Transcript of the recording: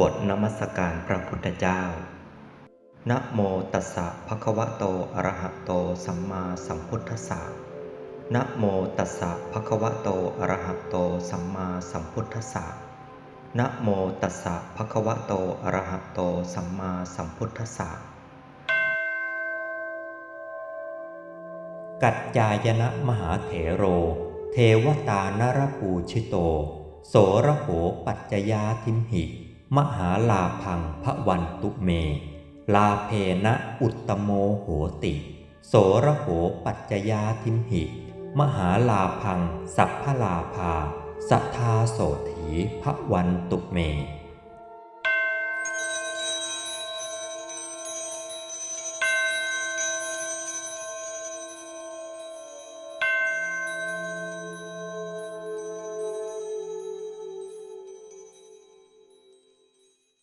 บทนมัสการพระพุทธเจ้า นะโมตัสสะภะคะวะโต อะระหะโต สัมมาสัมพุทธัสสะ นะโมตัสสะภะคะวะโต อะระหะโต สัมมาสัมพุทธัสสะ นะโมตัสสะภะคะวะโต อะระหะโต สัมมาสัมพุทธัสสะ กัจจายนะมหาเถโร เทวตานรปูชิโต โสระโหปัจจยาทิมหิ มหาลาพังพระวันตุเม ลาเพนะอุตตโมโหติ โสระโหปัจจยาทิมหิ มหาลาพัง สัพพลาภาสัทธาโสถีพระวันตุเม